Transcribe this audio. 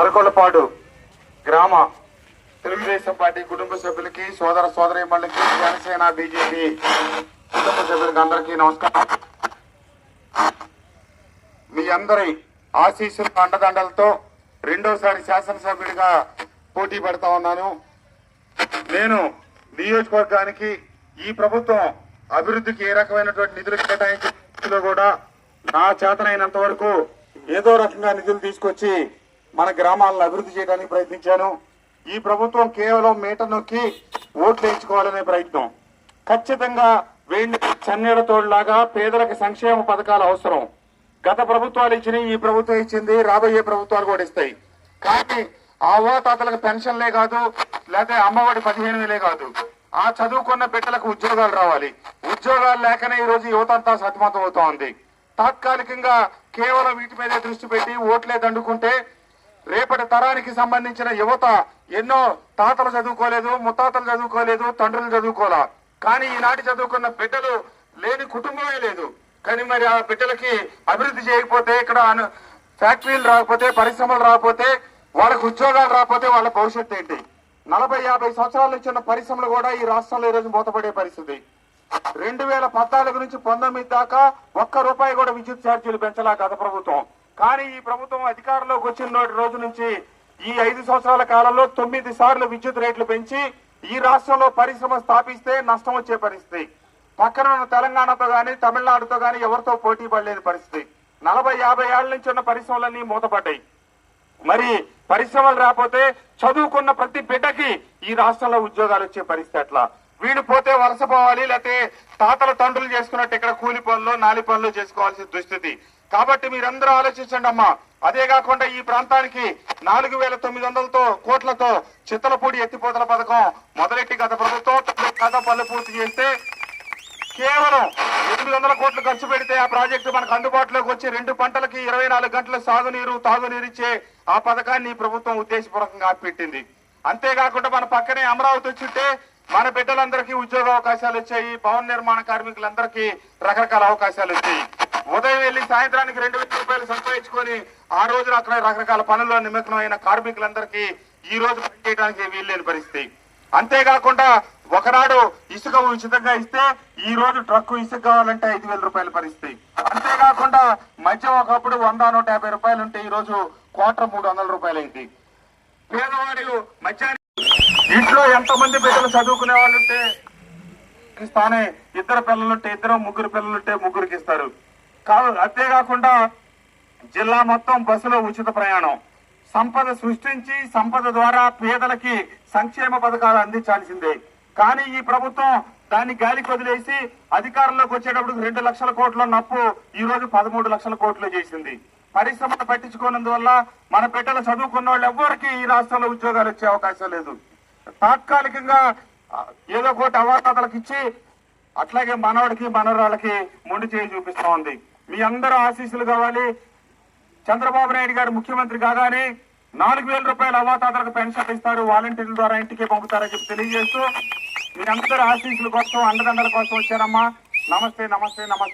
అరకొలపాడు గ్రామ తెలుగుదేశం పార్టీ కుటుంబ సభ్యులకి సోదర సోదరీమణులకి జనసేన బీజేపీ కుటుంబ సభ్యులకి అందరికీ నమస్కారం. మీ అందరి ఆశీస్సులు అండదండలతో రెండోసారి శాసనసభ్యుడిగా పోటీ పడతా ఉన్నాను. నేను నియోజకవర్గానికి ఈ ప్రభుత్వం అభివృద్ధికి ఏ రకమైనటువంటి నిధులు కేటాయించలో కూడా నా చేతనైనంత వరకు ఏదో రకంగా నిధులు తీసుకొచ్చి మన గ్రామాలను అభివృద్ధి చేయడానికి ప్రయత్నించాను. ఈ ప్రభుత్వం కేవలం మీట నొక్కి ఓట్లు వేయించుకోవాలనే ప్రయత్నం. ఖచ్చితంగా వేణి చన్నీడతోడులాగా పేదలకు సంక్షేమ పథకాలు అవసరం. గత ప్రభుత్వాలు ఇచ్చినాయి ఈ ప్రభుత్వం ఇచ్చింది రాబోయే ప్రభుత్వాలు కూడా ఇస్తాయి. కానీ ఆ తాతలకు పెన్షన్లే కాదు లేకపోతే అమ్మఒడి పదిహేను కాదు. ఆ చదువుకున్న బిడ్డలకు ఉద్యోగాలు రావాలి. ఉద్యోగాలు లేకనే ఈ రోజు యువత అంతా సతమతం అవుతా ఉంది తాత్కాలికంగా కేవలం వీటి మీదే దృష్టి పెట్టి ఓట్లే దండుకుంటే రేపటి తరానికి సంబంధించిన యువత ఎన్నో తాతలు చదువుకోలేదు ముత్తాతలు చదువుకోలేదు తండ్రులు చదువుకోలా. కానీ ఈనాటి చదువుకున్న బిడ్డలు లేని కుటుంబమే లేదు. కానీ మరి ఆ బిడ్డలకి అభివృద్ధి చేయకపోతే ఇక్కడ ఫ్యాక్టరీలు రాకపోతే పరిశ్రమలు రాకపోతే వాళ్ళకు ఉద్యోగాలు రాకపోతే వాళ్ళ భవిష్యత్తు ఏంటి? నలభై యాభై సంవత్సరాల నుంచి ఉన్న పరిశ్రమలు కూడా ఈ రాష్ట్రంలో ఈ రోజు మూతపడే పరిస్థితి. రెండు వేల పద్నాలుగు నుంచి పంతొమ్మిది దాకా ఒక్క రూపాయి కూడా విద్యుత్ ఛార్జీలు పెంచలా గత ప్రభుత్వం. కానీ ఈ ప్రభుత్వం అధికారంలోకి వచ్చిన రోజు నుంచి ఈ ఐదు సంవత్సరాల కాలంలో తొమ్మిది సార్లు విద్యుత్ రేట్లు పెంచి ఈ రాష్ట్రంలో పరిశ్రమ స్థాపిస్తే నష్టం వచ్చే పరిస్థితి. పక్కన ఉన్న తెలంగాణతో కానీ తమిళనాడుతో కానీ ఎవరితో పోటీ పడలేని పరిస్థితి. నలభై యాభై ఏళ్ళ నుంచి ఉన్న పరిశ్రమలన్నీ మూతపడ్డాయి. మరి పరిశ్రమలు రాకపోతే చదువుకున్న ప్రతి బిడ్డకి ఈ రాష్ట్రంలో ఉద్యోగాలు వచ్చే పరిస్థితి అట్లా వీడు పోతే వలస పోవాలి లేకపోతే తాతల తండ్రులు చేసుకున్నట్టు ఇక్కడ కూలి పనులు నాలి పనులు చేసుకోవాల్సిన దుస్థితి. కాబట్టి మీరందరూ ఆలోచించండి అమ్మా. అదే కాకుండా ఈ ప్రాంతానికి నాలుగు వేల తొమ్మిది వందలతో కోట్లతో చిత్తలపూడి ఎత్తిపోతల పథకం మొదలెట్టి గత ప్రభుత్వం కథ పనులు పూర్తి చేస్తే కేవలం ఎనిమిది వందల కోట్లు ఖర్చు పెడితే ఆ ప్రాజెక్టు మనకు అందుబాటులోకి వచ్చి రెండు పంటలకి ఇరవై నాలుగు గంటల సాగునీరు తాగునీరు ఇచ్చే ఆ పథకాన్ని ప్రభుత్వం ఉద్దేశపూర్వకంగా ఆపిపెట్టింది. అంతేకాకుండా మన పక్కనే అమరావతి వచ్చింటే మన బిడ్డలందరికీ ఉద్యోగ అవకాశాలు వచ్చాయి భవన నిర్మాణ కార్మికులందరికీ రకరకాల అవకాశాలు వచ్చాయి. ఉదయం వెళ్ళి సాయంత్రానికి రెండు వేల రూపాయలు సంపాదించుకొని ఆ రోజున అక్కడ రకరకాల పనుల్లో నిమగ్నమైన కార్మికులందరికీ ఈ రోజు పనిచేయడానికి వీల్లేని పరిస్థితి. అంతేకాకుండా ఒకనాడు ఇసుక ఉచితంగా ఇస్తే ఈ రోజు ట్రక్కు ఇసుక కావాలంటే ఐదు వేల రూపాయల పరిస్థితి అంతేకాకుండా మద్యం ఒకప్పుడు వంద నూట యాభై రూపాయలు ఉంటే ఈ రోజు క్వార్టర్ మూడు వందల రూపాయలు అయింది. పేదవాడు మద్యాన్ని ఇంట్లో ఎంతమంది బిడ్డలు చదువుకునే వాళ్ళు ఉంటే ఇస్తానే ఇద్దరు పిల్లలుంటే ఇద్దరు ముగ్గురు పిల్లలుంటే ముగ్గురికి ఇస్తారు. కాదు అంతేకాకుండా జిల్లా మొత్తం బస్సులో ఉచిత ప్రయాణం. సంపద సృష్టించి సంపద ద్వారా పేదలకి సంక్షేమ పథకాలు అందించాల్సిందే. కానీ ఈ ప్రభుత్వం దాన్ని గాలికి వదిలేసి అధికారంలోకి వచ్చేటప్పుడు రెండు లక్షల కోట్ల నప్పు ఈ రోజు పదమూడు లక్షల కోట్లు చేసింది. పరిశ్రమలు పట్టించుకోనందువల్ల మన బిడ్డలు చదువుకున్న వాళ్ళు ఎవ్వరికి ఈ రాష్ట్రంలో ఉద్యోగాలు వచ్చే అవకాశం లేదు. తాత్కాలికంగా ఏదో ఒకటి అవాతాతలకు ఇచ్చి అట్లాగే మనవడికి మనవరాళ్ళకి మొండి చేయి చూపిస్తా ఉంది. మీ అందరూ ఆశీస్సులు కావాలి చంద్రబాబు నాయుడు గారు ముఖ్యమంత్రి కాగానే నాలుగు వేల రూపాయల అవాతాతలకు పెన్షన్ ఇస్తారు. వాలంటీర్ల ద్వారా ఇంటికి పంపుతారని చెప్పి తెలియజేస్తూ మీరందరూ ఆశీస్సుల కోసం అండదండల కోసం వచ్చారమ్మా. నమస్తే నమస్తే నమస్తే.